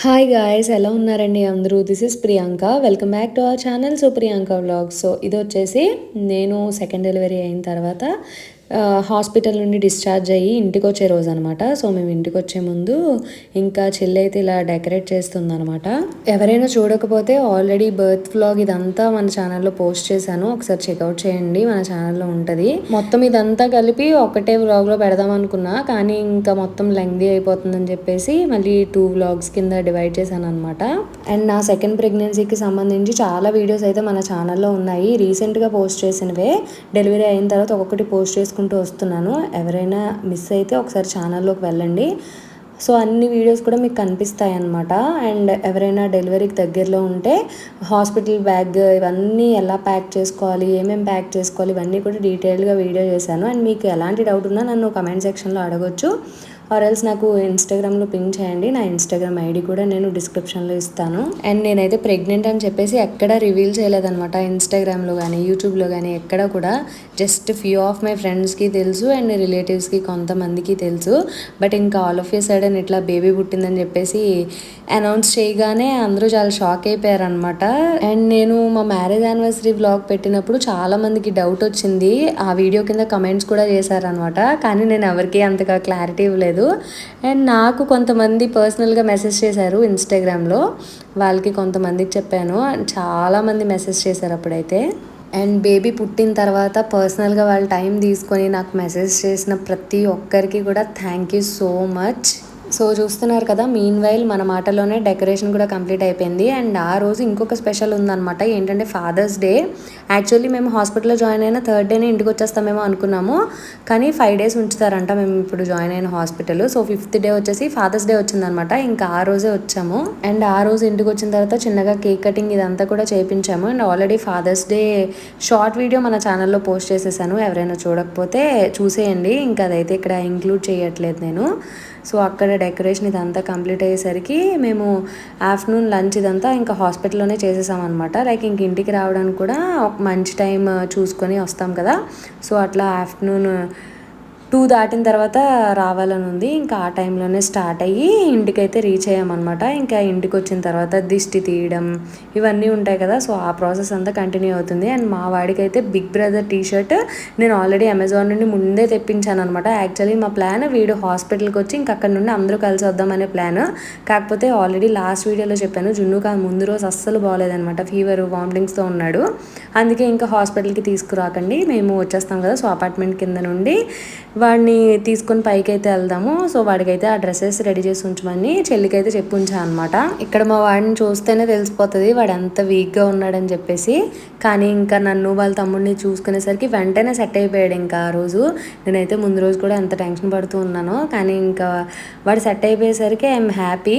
Hi guys ఎలా ఉన్నారండి అందరూ? This is Priyanka welcome back to our channel so Priyanka vlogs so ఇది వచ్చేసి నేను సెకండ్ డెలివరీ అయిన తర్వాత హాస్పిటల్ నుండి డిశ్చార్జ్ అయ్యి ఇంటికి వచ్చే రోజు అనమాట సో మేము ఇంటికి వచ్చే ముందు ఇంకా చెల్లి అయితే ఇలా డెకరేట్ చేస్తుందనమాట. ఎవరైనా చూడకపోతే ఆల్రెడీ బర్త్ వ్లాగ్ ఇదంతా మన ఛానల్లో పోస్ట్ చేశాను. ఒకసారి చెక్అవుట్ చేయండి మన ఛానల్లో ఉంటుంది. మొత్తం ఇదంతా కలిపి ఒకటే వ్లాగ్లో పెడదాం అనుకున్నా కానీ ఇంకా మొత్తం లెంగ్దీ అయిపోతుందని చెప్పేసి మళ్ళీ టూ వ్లాగ్స్ కింద డివైడ్ చేశాను అనమాట అండ్ నా సెకండ్ ప్రెగ్నెన్సీకి సంబంధించి చాలా వీడియోస్ అయితే మన ఛానల్లో ఉన్నాయి. రీసెంట్గా పోస్ట్ చేసినవే. డెలివరీ అయిన తర్వాత ఒక్కొక్కటి పోస్ట్ చేసుకుంటూ వస్తున్నాను. ఎవరైనా మిస్ అయితే ఒకసారి ఛానల్లోకి వెళ్ళండి. సో అన్ని వీడియోస్ కూడా మీకు కనిపిస్తాయి అన్నమాట. అండ్ ఎవరైనా డెలివరీకి దగ్గరలో ఉంటే హాస్పిటల్ బ్యాగ్ ఇవన్నీ ఎలా ప్యాక్ చేసుకోవాలి ఏమేమి ప్యాక్ చేసుకోవాలి ఇవన్నీ కూడా డీటెయిల్గా వీడియో చేశాను. అండ్ మీకు ఎలాంటి డౌట్ ఉన్నా నన్ను కమెంట్ సెక్షన్లో అడగొచ్చు. ఆర్ ఎల్స్ నాకు ఇన్స్టాగ్రామ్లో పింక్ చేయండి. నా ఇన్స్టాగ్రామ్ ఐడి కూడా నేను డిస్క్రిప్షన్లో ఇస్తాను. అండ్ నేనైతే ప్రెగ్నెంట్ అని చెప్పేసి ఎక్కడ రివీల్ చేయలేదనమాట ఇన్స్టాగ్రామ్లో కానీ యూట్యూబ్లో కానీ ఎక్కడ కూడా. జస్ట్ ఫ్యూ ఆఫ్ మై ఫ్రెండ్స్కి తెలుసు అండ్ రిలేటివ్స్కి కొంతమందికి తెలుసు. బట్ ఇంకా ఆల్ ఆఫ్ ఏ సడన్ ఇట్లా బేబీ పుట్టిందని చెప్పేసి అనౌన్స్ చేయగానే అందరూ చాలా షాక్ అయిపోయారనమాట అండ్ నేను మా మ్యారేజ్ యానివర్సరీ బ్లాగ్ పెట్టినప్పుడు చాలామందికి డౌట్ వచ్చింది. ఆ వీడియో కింద కమెంట్స్ కూడా చేశారనమాట కానీ నేను ఎవరికి అంతగా క్లారిటీ ఇవ్వలేదు. లేదు అండ్ నాకు కొంతమంది పర్సనల్గా మెసేజ్ చేశారు ఇన్స్టాగ్రామ్లో వాళ్ళకి కొంతమందికి చెప్పాను. చాలామంది మెసేజ్ చేశారు అప్పుడైతే. అండ్ బేబీ పుట్టిన తర్వాత పర్సనల్గా వాళ్ళు టైం తీసుకొని నాకు మెసేజ్ చేసిన ప్రతి ఒక్కరికి కూడా thank you so much so చూస్తున్నారు కదా మీన్ వైల్ మన మాటలోనే డెకరేషన్ కూడా కంప్లీట్ అయిపోయింది. అండ్ ఆ రోజు ఇంకొక స్పెషల్ ఉందన్నమాట. ఏంటంటే ఫాదర్స్ డే యాక్చువల్లీ మేము హాస్పిటల్లో జాయిన్ అయిన థర్డ్ డేనే ఇంటికి వచ్చేస్తామేమో అనుకున్నాము. కానీ ఫైవ్ డేస్ ఉంచుతారంట మేము ఇప్పుడు జాయిన్ అయిన హాస్పిటల్ సో ఫిఫ్త్ డే వచ్చేసి ఫాదర్స్ డే వచ్చిందనమాట ఇంకా ఆ రోజే వచ్చాము. అండ్ ఆ రోజు ఇంటికి వచ్చిన తర్వాత చిన్నగా కేక్ కటింగ్ ఇదంతా కూడా చేయించాము and already Father's Day short video మన ఛానల్లో పోస్ట్ చేసేసాను. ఎవరైనా చూడకపోతే చూసేయండి. ఇంకా అదైతే ఇక్కడ ఇంక్లూడ్ చేయట్లేదు నేను. సో అక్కడ డెకరేషన్ ఇదంతా కంప్లీట్ అయ్యేసరికి మేము ఆఫ్టర్నూన్ లంచ్ ఇదంతా ఇంకా హాస్పిటల్లోనే చేసేసామన్నమాట. లైక్ ఇంక ఇంటికి రావడానికి కూడా ఒక మంచి టైం చూసుకొని వస్తాం కదా. సో అట్లా ఆఫ్టర్నూన్ టూ దాటిన తర్వాత రావాలని ఉంది. ఇంకా ఆ టైంలోనే స్టార్ట్ అయ్యి ఇంటికైతే రీచ్ అయ్యామన్నమాట. ఇంకా ఇంటికి వచ్చిన తర్వాత దిష్టి తీయడం ఇవన్నీ ఉంటాయి కదా సో ఆ ప్రాసెస్ అంతా కంటిన్యూ అవుతుంది. అండ్ మా వాడికి అయితే బిగ్ బ్రదర్ టీ షర్ట్ నేను ఆల్రెడీ అమెజాన్ నుండి ముందే తెప్పించాను అనమాట యాక్చువల్లీ మా ప్లాన్ వీడు హాస్పిటల్కి వచ్చి ఇంక అక్కడ నుండి అందరూ కలిసి వద్దామనే ప్లాన్. కాకపోతే ఆల్రెడీ లాస్ట్ వీడియోలో చెప్పాను జున్ను కాదు ముందు రోజు అస్సలు బాగాలేదనమాట ఫీవర్ వామిటింగ్స్తో ఉన్నాడు. అందుకే ఇంకా హాస్పిటల్కి తీసుకురాకండి మేము వచ్చేస్తాం కదా సో అపార్ట్మెంట్ కింద నుండి వాడిని తీసుకొని పైకి అయితే వెళ్దాము. సో వాడికైతే ఆ డ్రెస్సెస్ రెడీ చేసి ఉంచమని చెల్లికైతే చెప్పి ఉంచా అనమాట ఇక్కడ మా వాడిని చూస్తేనే తెలిసిపోతుంది వాడు ఎంత వీక్గా ఉన్నాడని చెప్పేసి. కానీ ఇంకా నన్ను వాళ్ళ తమ్ముడిని చూసుకునేసరికి వెంటనే సెట్ అయిపోయాడు ఇంకా ఆ రోజు. నేనైతే ముందు రోజు కూడా ఎంత టెన్షన్ పడుతూ ఉన్నానో. కానీ ఇంకా వాడు సెట్ అయిపోయేసరికి I'm happy.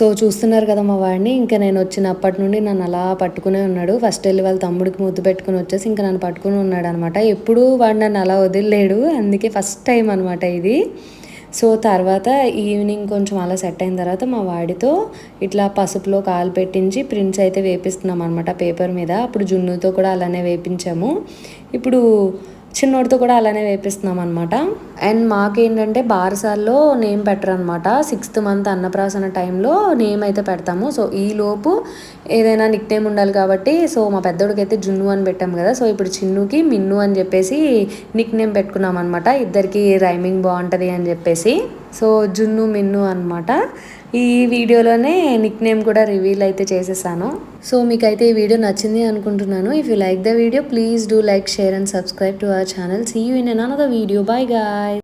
So చూస్తున్నారు కదా మా వాడిని. ఇంకా నేను వచ్చినప్పటి నుండి నన్ను అలా పట్టుకునే ఉన్నాడు. ఫస్ట్ వెళ్ళి వాళ్ళ తమ్ముడికి ముద్దు పెట్టుకుని వచ్చేసి ఇంకా నన్ను పట్టుకుని ఉన్నాడు అనమాట ఎప్పుడూ వాడు నన్ను అలా వదిలేడు. అందుకే ఫస్ట్ టైం అనమాట ఇది. సో తర్వాత ఈవినింగ్ కొంచెం అలా సెట్ అయిన తర్వాత మా వాడితో ఇట్లా పసుపులో కాలు పెట్టించి ప్రింట్స్ అయితే వేపిస్తున్నాం అనమాట పేపర్ మీద. అప్పుడు జున్నుతో కూడా అలానే వేపించాము. ఇప్పుడు చిన్నోడితో కూడా అలానే వేపిస్తున్నాం అనమాట అండ్ మాకేంటంటే బారసాల్లో నేమ్ పెట్టరు అనమాట సిక్స్త్ మంత్ అన్నప్రాసన టైంలో నేమ్ అయితే పెడతాము. సో ఈ లోపు ఏదైనా నిక్ నేమ్ ఉండాలి కాబట్టి సో మా పెద్దోడికి అయితే జున్ను అని పెట్టాము కదా. సో ఇప్పుడు చిన్నుకి మిన్ను అని చెప్పేసి నిక్ నేమ్ పెట్టుకున్నాం అనమాట ఇద్దరికి రైమింగ్ బాగుంటుంది అని చెప్పేసి. సో జున్ను మిన్ను అనమాట ఈ వీడియోలోనే నిక్ నేమ్ కూడా రివీల్ అయితే చేసేసాను. సో మీకైతే ఈ వీడియో నచ్చింది అనుకుంటున్నాను. If you like the video please do like share and subscribe to our channel see you in another video bye guys